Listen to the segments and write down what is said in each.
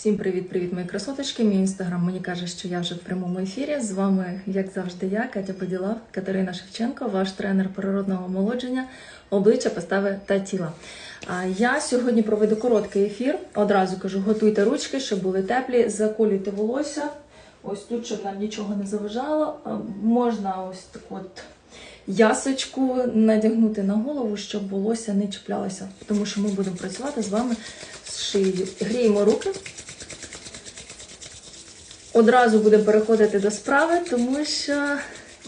Всім привіт-привіт, мої красоточки. Мій інстаграм мені каже, що я вже в прямому ефірі. З вами, як завжди, я, Катя Поділав, Катерина Шевченко, ваш тренер природного омолодження, обличчя, постави та тіла. А я сьогодні проведу короткий ефір. Одразу кажу, готуйте ручки, щоб були теплі, заколюйте волосся. Ось тут, щоб нам нічого не заважало. Можна ось таку от ясочку надягнути на голову, щоб волосся не чіплялося, тому що ми будемо працювати з вами з шиєю. Гріємо руки. Одразу будемо переходити до справи, тому що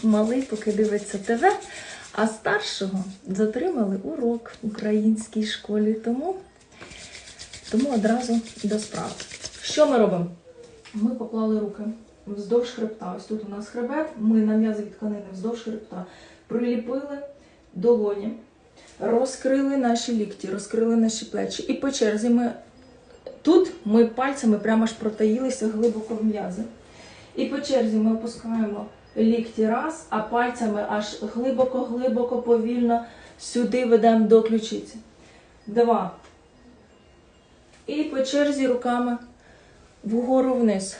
малий поки дивиться ТВ, а старшого затримали урок в українській школі. Тому, тому одразу до справи. Що ми робимо? Ми поклали руки вздовж хребта. Ось тут у нас хребет, ми на м'язові тканини вздовж хребта приліпили долоні, розкрили наші лікті, розкрили наші плечі. І по черзі ми Тут ми пальцями прямо ж протаїлися глибоко в м'язи. І по черзі ми опускаємо лікті раз, а пальцями аж глибоко-глибоко, повільно сюди ведемо до ключиці. Два. І по черзі руками вгору вниз.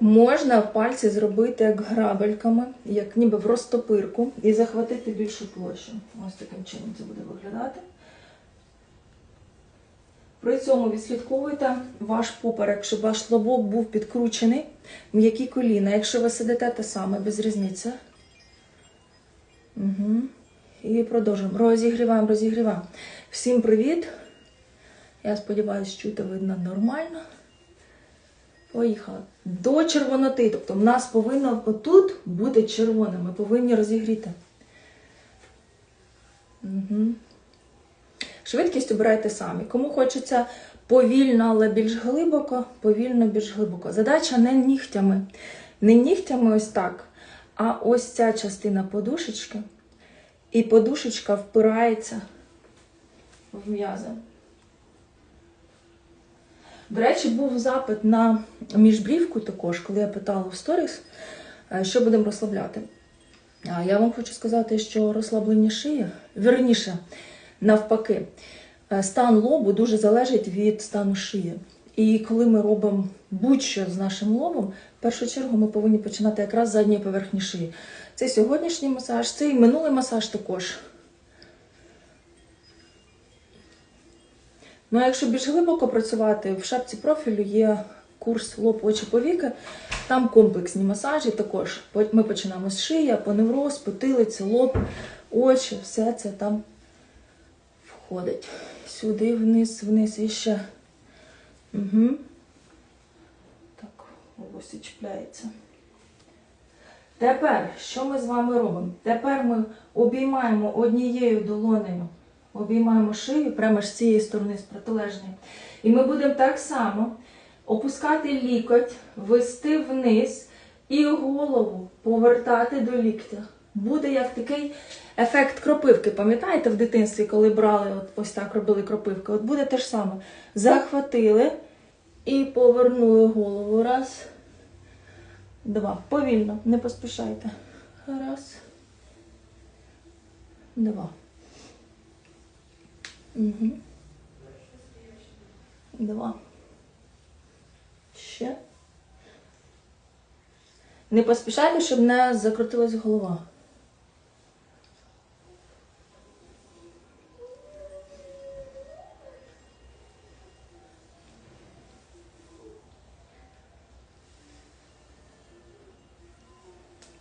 Можна пальці зробити як грабельками, як ніби в розтопирку, і захватити більшу площу. Ось таким чином це буде виглядати. При цьому відслідковуйте ваш поперек, щоб ваш лобок був підкручений, м'які коліна. Якщо ви сидите те саме, без різниці. Угу. І продовжуємо. Розігріваємо, розігріваємо. Всім привіт! Я сподіваюся, чути видно нормально. Поїхали. До червоноти. Тобто в нас повинно отут бути червоне. Ми повинні розігріти. Угу. Швидкість обирайте самі. Кому хочеться повільно, але більш глибоко, повільно, більш глибоко. Задача не нігтями. Не нігтями ось так, а ось ця частина подушечки. І подушечка впирається в м'язи. До речі, був запит на міжбрівку також, коли я питала в сторіс, е, що будемо розслабляти. А Я вам хочу сказати, що розслаблення шиї, вірніше, навпаки, е, стан лобу дуже залежить від стану шиї. І коли ми робимо будь-що з нашим лобом, в першу чергу ми повинні починати якраз з задньої поверхні шиї. Це сьогоднішній масаж, це і минулий масаж також. Ну, а якщо більш глибоко працювати, в шапці профілю є курс лоб, очі, повіки. Там комплексні масажі також. Ми починаємо з шиї, поневроз, потилиця, лоб, очі, все це там входить. Сюди, вниз, вниз і ще. Угу. Так, волосся чіпляється. Тепер, що ми з вами робимо? Тепер ми обіймаємо однією долонею обіймаємо шию прямо з цієї сторони, з протилежної. І ми будемо так само опускати лікоть, вести вниз і голову повертати до ліктя. Буде як такий ефект кропивки. Пам'ятаєте в дитинстві, коли брали, от ось так робили кропивки? От буде те ж саме. Захватили і повернули голову. Раз, два. Повільно, не поспішайте. Раз. Два. Два. Ще. Не поспішайте, щоб не закрутилась голова.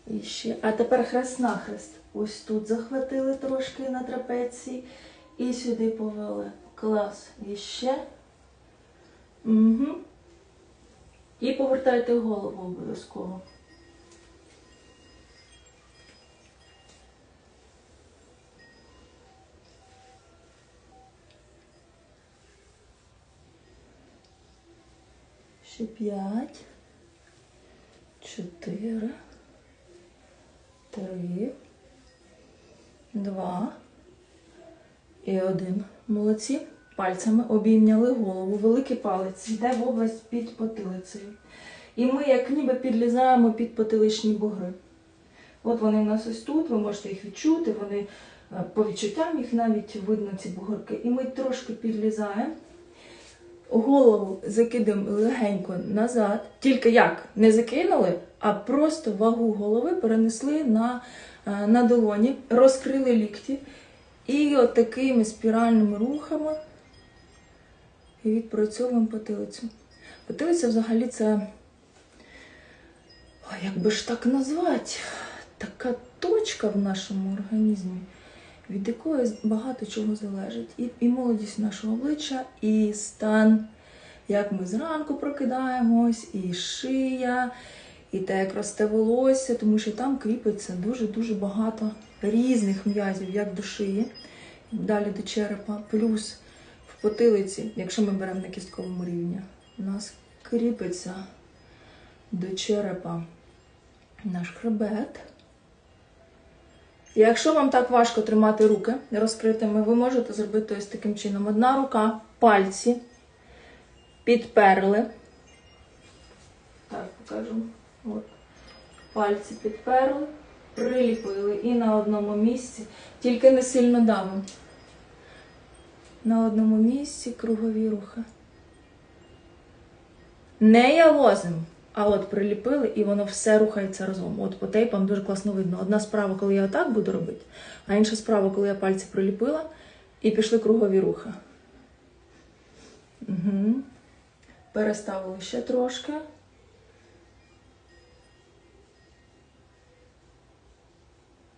І ще. А тепер хрест-нахрест. Ось тут захватили трошки на трапеції. І сюди повели. Клас. І ще. Угу. І повертайте голову обов'язково. Ще п'ять, чотири, три, два. І один. Молодці. Пальцями обійняли голову. Великий палець йде в область під потилицею. І ми, як ніби, підлізаємо під потиличні бугри. От вони в нас ось тут, ви можете їх відчути, вони Е, По відчуттям їх навіть видно ці бугорки. І ми трошки підлізаємо. Голову закидаємо легенько назад. Тільки як? Не закинули, а просто вагу голови перенесли на, е, на долоні, розкрили лікті. І от такими спіральними рухами відпрацьовуємо потилицю. Потилиця взагалі це, як би ж так назвати, така точка в нашому організмі, від якої багато чого залежить. І, і молодість нашого обличчя, і стан, як ми зранку прокидаємось, і шия, і те, як росте волосся, тому що там кріпиться дуже-дуже багато різних м'язів, як до шиї, далі до черепа, плюс в потилиці, якщо ми беремо на кістковому рівні, у нас кріпиться до черепа наш хребет. Якщо вам так важко тримати руки розкритими, ви можете зробити ось таким чином. Одна рука, пальці підперли. Так, покажу. От. Пальці підперли, приліпили і на одному місці, тільки не сильно давимо. На одному місці кругові рухи. Не ялозим, а от приліпили і воно все рухається разом. От по тейпам дуже класно видно. Одна справа, коли я отак буду робити, а інша справа, коли я пальці приліпила і пішли кругові рухи. Угу. Переставили ще трошки.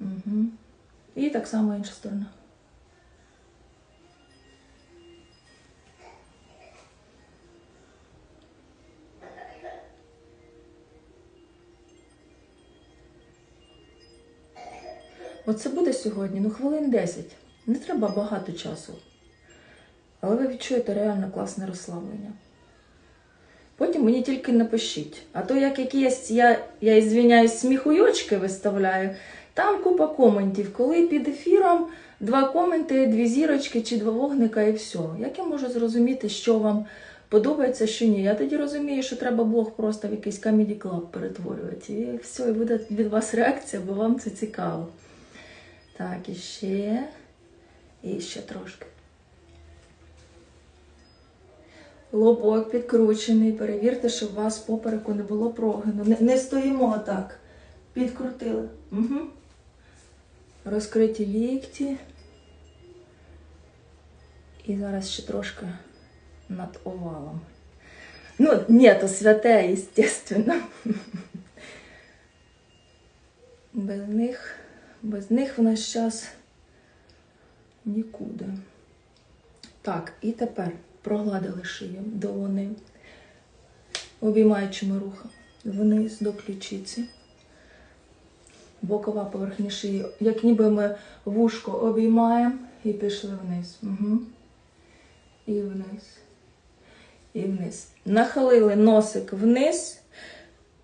Угу. І так само інша сторона. Оце буде сьогодні, ну хвилин 10. Не треба багато часу. Але ви відчуєте реально класне розслаблення. Потім мені тільки напишіть. А то як якісь, я, я ізвиняюсь, сміхуйочки виставляю, там купа коментів. Коли під ефіром два коменти, дві зірочки чи два вогника і все. Як я можу зрозуміти, що вам подобається, що ні? Я тоді розумію, що треба блог просто в якийсь Comedy Club перетворювати. І все, і буде від вас реакція, бо вам це цікаво. Так, і ще. І ще трошки. Лобок підкручений. Перевірте, щоб у вас попереку не було прогину. Не, не стоїмо так. Підкрутили. Угу. Розкриті лікті. І зараз ще трошки над овалом. Ну, ні, то святе, естественно. Без них, без них в наш час нікуди. Так, і тепер прогладили шию долони, обіймаючими рухом вниз до ключиці. Бокова поверхня шиї, як ніби ми вушко обіймаємо і пішли вниз. Угу. І вниз. І вниз. Нахилили носик вниз,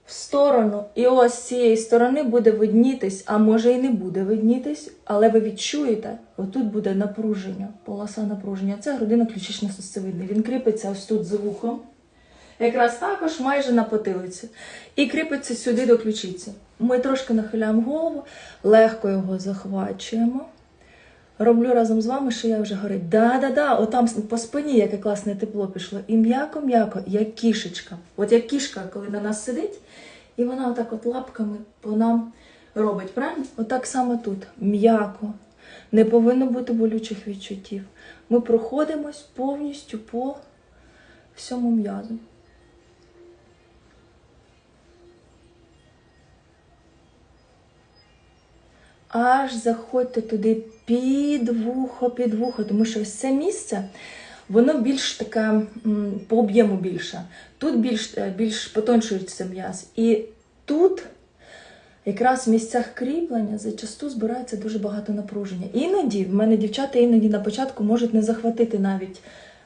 в сторону. І ось з цієї сторони буде виднітись, а може і не буде виднітись, але ви відчуєте, отут буде напруження, полоса напруження. Це грудина ключично сосцевидний. Він кріпиться ось тут за вухом. Якраз також майже на потилиці. І кріпиться сюди до ключиці. Ми трошки нахиляємо голову, легко його захвачуємо. Роблю разом з вами, що я вже горить. Да-да-да, отам по спині, яке класне тепло пішло. І м'яко-м'яко, як кішечка. От як кішка, коли на нас сидить, і вона отак от лапками по нам робить. Правильно? Отак само тут. М'яко. Не повинно бути болючих відчуттів. Ми проходимось повністю по всьому м'язу. Аж заходьте туди під вухо, під вухо, тому що ось це місце, воно більш таке по об'єму більше. Тут більш, е, більш потончується м'яз. І тут якраз в місцях кріплення зачасту збирається дуже багато напруження. Іноді, в мене дівчата іноді на початку можуть не захватити навіть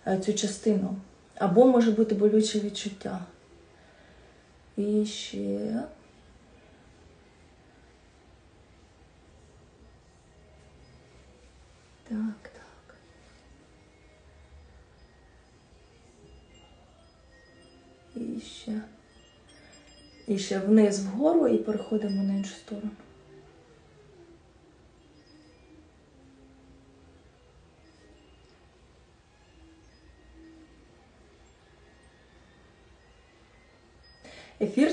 е, цю частину. Або може бути болюче відчуття. І ще. Так, так. І ще. І ще вниз вгору і переходимо на іншу сторону.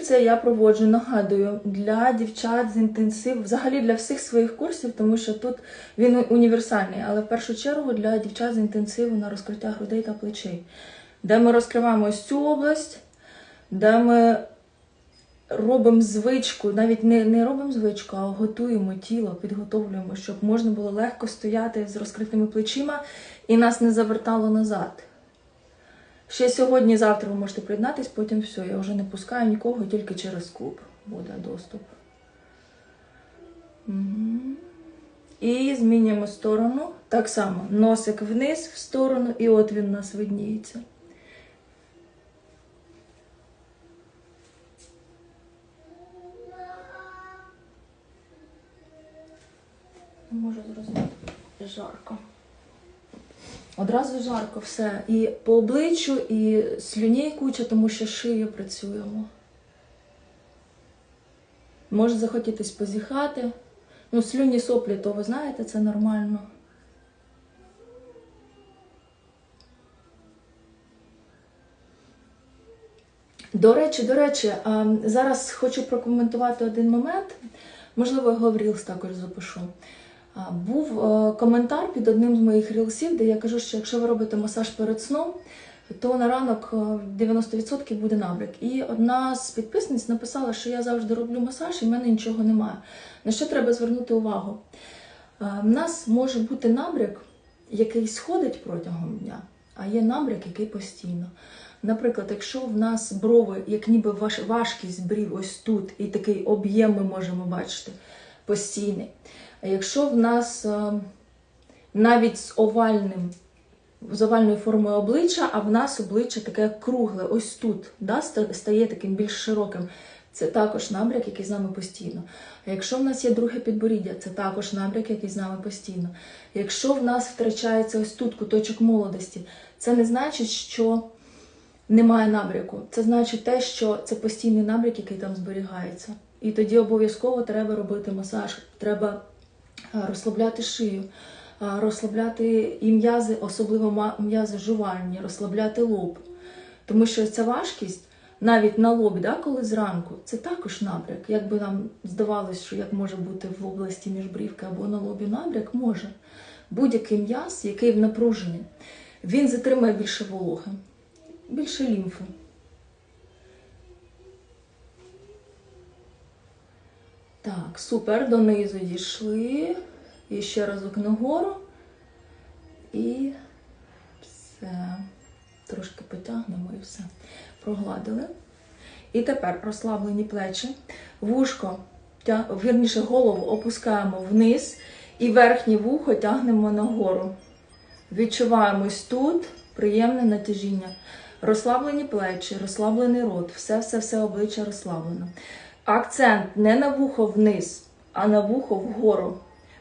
Це я проводжу, нагадую, для дівчат з інтенсив, взагалі для всіх своїх курсів, тому що тут він універсальний, але в першу чергу для дівчат з інтенсиву на розкриття грудей та плечей, де ми розкриваємо ось цю область, де ми робимо звичку, навіть не, не робимо звичку, а готуємо тіло, підготовлюємо, щоб можна було легко стояти з розкритими плечима і нас не завертало назад. Ще сьогодні, завтра ви можете приєднатись, потім все. Я вже не пускаю нікого, тільки через клуб буде доступ. Мгм. І змінюємо сторону. Так само. Носик вниз в сторону, і от він у нас видніється. Не Можу зрозуміти. Жарко. Одразу жарко все. І по обличчю, і слюней куча, тому що шию працюємо. Може захотітись позіхати. Ну, слюні соплі, то ви знаєте, це нормально. До речі, до речі, зараз хочу прокоментувати один момент. Можливо, його в Reels також запишу. Був е, коментар під одним з моїх рілсів, де я кажу, що якщо ви робите масаж перед сном, то на ранок е, 90% буде набряк. І одна з підписниць написала, що я завжди роблю масаж і в мене нічого немає. На що треба звернути увагу? Е, В нас може бути набряк, який сходить протягом дня, а є набряк, який постійно. Наприклад, якщо в нас брови, як ніби важкість брів ось тут, і такий об'єм ми можемо бачити постійний. Якщо в нас е, навіть з овальним, з овальною формою обличчя, а в нас обличчя таке кругле, ось тут, да, стає таким більш широким. Це також набряк, який з нами постійно. А якщо в нас є друге підборіддя, це також набряк, який з нами постійно. Якщо в нас втрачається ось тут куточок молодості, це не значить, що немає набряку. Це значить те, що це постійний набряк, який там зберігається. І тоді обов'язково треба робити масаж, треба розслабляти шию, е, розслабляти і м'язи, особливо м'язи жувальні, розслабляти лоб. Тому що ця важкість навіть на лобі, да, коли зранку, це також набряк. Як би нам здавалось, що як може бути в області міжбрівки або на лобі набряк, може. Будь-який м'яз, який в напруженні, він затримує більше вологи, більше лімфи. Так, супер, донизу дійшли. І ще разок нагору. І все. Трошки потягнемо і все. Прогладили. І тепер розслаблені плечі. Вушко, вірніше, голову опускаємо вниз і верхнє вухо тягнемо нагору. Відчуваємо ось тут приємне натяжіння. Розслаблені плечі, розслаблений рот, все-все-все обличчя розслаблено. Акцент не на вухо вниз, а на вухо вгору.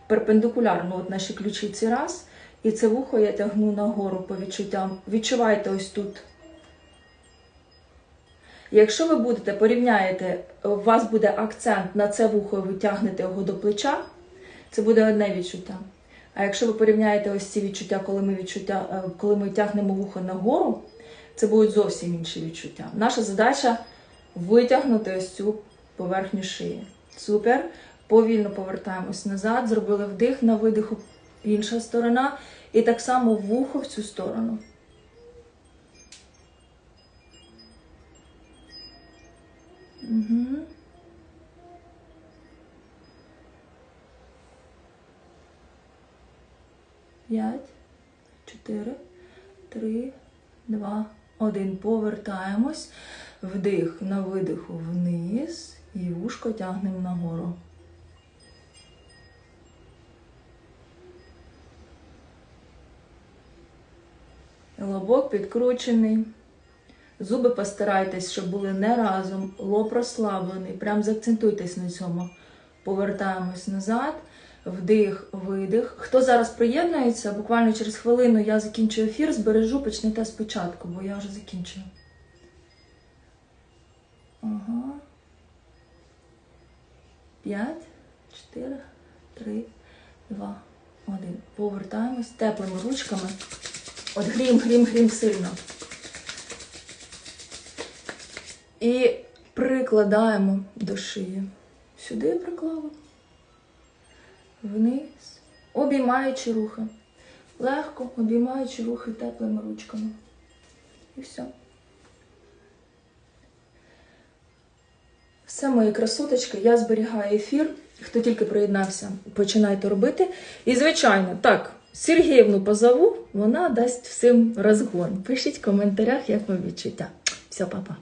Перпендикулярно от наші ключиці раз. І це вухо я тягну нагору по відчуттям. Відчувайте ось тут. Якщо ви будете порівняєте, у вас буде акцент на це вухо, і ви тягнете його до плеча, це буде одне відчуття. А якщо ви порівняєте ось ці відчуття, коли ми відчуття, е, коли ми тягнемо вухо нагору, це будуть зовсім інші відчуття. Наша задача витягнути ось цю поверхню шиї. Супер. Повільно повертаємось назад, зробили вдих на видиху, інша сторона, і так само вухо в цю сторону. Угу. П'ять, чотири, три, два, один. Повертаємось. Вдих на видиху вниз і вушко тягнемо нагору. Лобок підкручений. Зуби постарайтесь, щоб були не разом, лоб розслаблений. Прям заакцентуйтесь на цьому. Повертаємось назад. Вдих, видих. Хто зараз приєднується, буквально через хвилину я закінчу ефір, збережу, почнете спочатку, бо я вже закінчую. Ага. П'ять, чотири, три, два, один. Повертаємось теплими ручками. От грім, грім, грім сильно. І прикладаємо до шиї. Сюди приклала. Вниз. Обіймаючи рухи. Легко обіймаючи рухи теплими ручками. І все. Все, мої красоточки, я зберігаю ефір. Хто тільки приєднався, починайте робити. І, звичайно, так, Сергіївну позову, вона дасть всім розгон. Пишіть в коментарях, як вам відчуття. Все, папа.